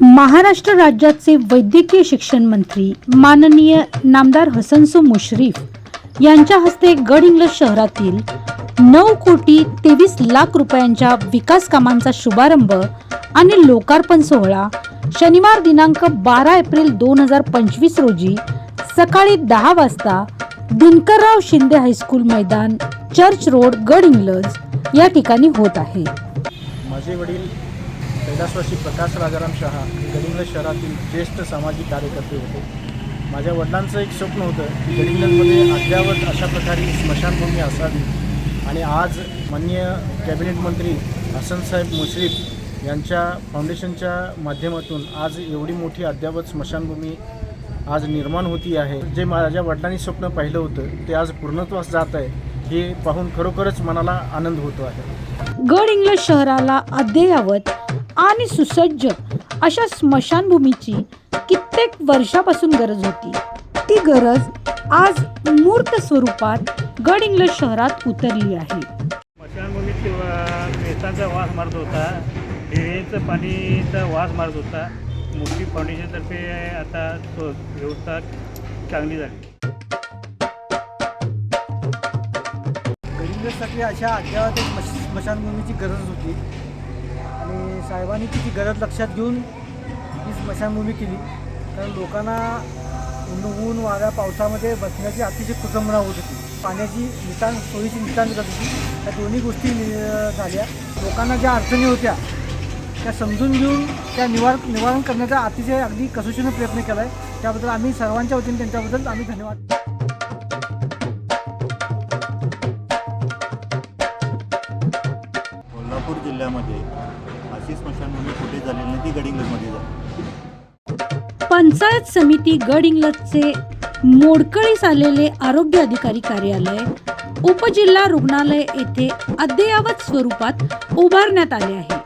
महाराष्ट्र राज्याचे वैद्यकीय शिक्षण मंत्री माननीय नामदार हसनसो मुश्रीफ यांच्या हस्ते गड इंग्लज शहरातील नऊ कोटी तेवीस लाख रुपयांच्या विकास कामांचा शुभारंभ आणि लोकार्पण सोहळा शनिवार दिनांक बारा एप्रिल दोन हजार पंचवीस रोजी सकाळी दहा वाजता दिनकरराव शिंदे हायस्कूल मैदान चर्च रोड गड इंग्लज या ठिकाणी होत आहे. माझे वडील कैलासवासी प्रकाश राजाराम शहा हे गडिंग्लज शहरातील ज्येष्ठ सामाजिक कार्यकर्ते होते. माझ्या वडिलांचं एक स्वप्न होतं की गडिंग्लजमध्ये अद्यावत अशा प्रकारे स्मशानभूमी असावी. आणि आज माननीय कॅबिनेट मंत्री हसनसाहेब मुश्रीफ यांच्या फाउंडेशनच्या माध्यमातून आज एवढी मोठी अद्यावत स्मशानभूमी आज निर्माण होती आहे. जे माझ्या वडिलांनी स्वप्न पाहिलं होतं ते आज पूर्णत्वास जात आहे हे पाहून खरोखरच मनाला आनंद होतो आहे. गड इंग्लज शहराला अद्ययावत आणि सुसज्ज अशा स्मशानभूमीची कित्येक वर्षापासून गरज होती. ती गरज आज मूर्त स्वरूपात गड इंग्लज शहरात उतरली आहे. स्मशानभूमीत वेतांचा वास मारत होता. ड्रेनेजचं पाणीचा वास मारत होता. मोठी फाउंडेशनतर्फे आता व्यवस्था चांगली झाली. गडिंग्लजसाठी अशा अद्यावत मश स्मशानभूमीची गरज होती. आणि साहेबांनी तिची गरज लक्षात घेऊन ही स्मशानभूमी केली. कारण लोकांना ऊन वाऱ्या पावसामध्ये बसण्याची अतिशय कुचंबणा होत होती. पाण्याची नितान सोयीची नितांत करत होती. त्या दोन्ही गोष्टी नि- झाल्या. लोकांना ज्या अडचणी होत्या त्या समजून घेऊन त्या निवार निवारण करण्याचा अतिशय अगदी कसोशीनं प्रयत्न केला आहे त्याबद्दल आम्ही सर्वांच्या वतीने त्यांच्याबद्दल आम्ही धन्यवाद. झालेली नाही ती गडिंग्लजमध्ये झाली पंचायत समिती गड मोडकळीस आलेले आरोग्य अधिकारी कार्यालय उपजिल्हा रुग्णालय येथे अद्ययावत स्वरूपात उभारण्यात आले आहे.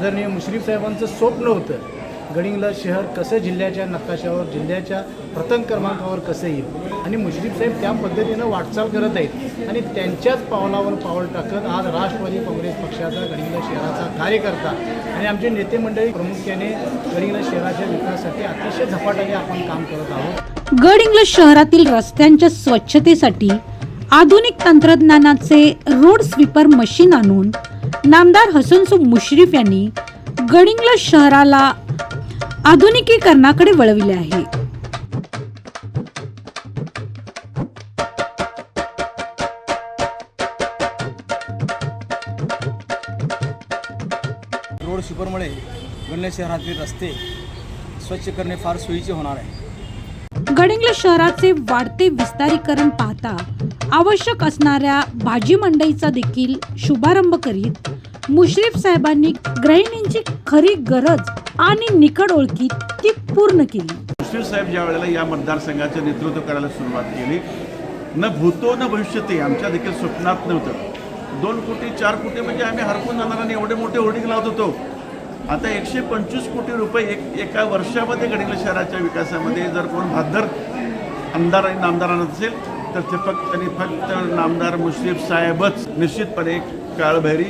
आदरणीय मुश्रीफ साहेबांचं स्वप्न होतं गडिंगला शहर कसं जिल्ह्याच्या नकाशावर जिल्ह्याच्या प्रथम क्रमांकावर कसं येईल? आणि मुश्रीफ साहेब त्या पद्धतीनं वाटचाल करत आहेत. आणि त्यांच्याच पावलावर पाऊल टाकत आज राष्ट्रवादी काँग्रेस पक्षाचा गडिंगला शहराचा कार्यकर्ता आणि आमचे नेते मंडळी प्रामुख्याने गडिंगला शहराच्या विकासासाठी अतिशय झपाट्याने आपण काम करत आहोत. गड शहरातील रस्त्यांच्या स्वच्छतेसाठी आधुनिक तंत्रज्ञानाचे रोड स्वीपर मशीन आणून नामदार हसनसो मुश्रीफ यांनी गडिंग्लज शहराला आधुनिकीकरणाकडे वळविले आहे. रोड शिपरमुळे गणले शहरातील रस्ते स्वच्छ करणे फार सोयीचे होणार आहे. गडिंग्लज शहराचे वाढते विस्तारीकरण पाहता आवश्यक असणाऱ्या भाजी मंडईचा देखील शुभारंभ करीत मुश्रीफ साहेबांनी गृहिणींची खरी गरज आणि निकड ओळखी ती पूर्ण केली. मुश्रीफ साहेब ज्या वेळेला या मतदारसंघाचं नेतृत्व करायला सुरुवात केली न भूतो न भविष्य ते आमच्या देखील स्वप्नात नव्हतं. दोन कोटी चार कोटी म्हणजे आम्ही हरपून जाणार आणि एवढे मोठे होर्डिंग लावत होतो. आता एकशे पंचवीस कोटी रुपये एक एका वर्षामध्ये गडिंग शहराच्या विकासामध्ये जर कोण भादर आमदार आणि नामदारांना असेल तर ते फक्त आणि फक्त नामदार मुश्रीफ साहेबच निश्चितपणे काळभैरी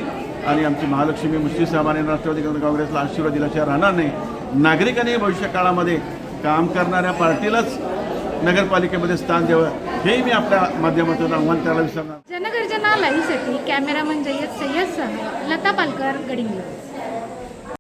आणि आमची महालक्ष्मी मुश्रीफ साहेबांनी राष्ट्रवादी काँग्रेसला आशीर्वाद दिल्याशिवाय राहणार नाही नागरिकांनी भविष्य काळामध्ये काम करणाऱ्या पार्टीलाच नगरपालिकेमध्ये स्थान द्यावं हेही मी आपल्या माध्यमातून आव्हान करायला विसरणार. जनगर्जना लाईव्हसाठी कॅमेरामन जय्यद सय्यदसह लता पालकर गडिंग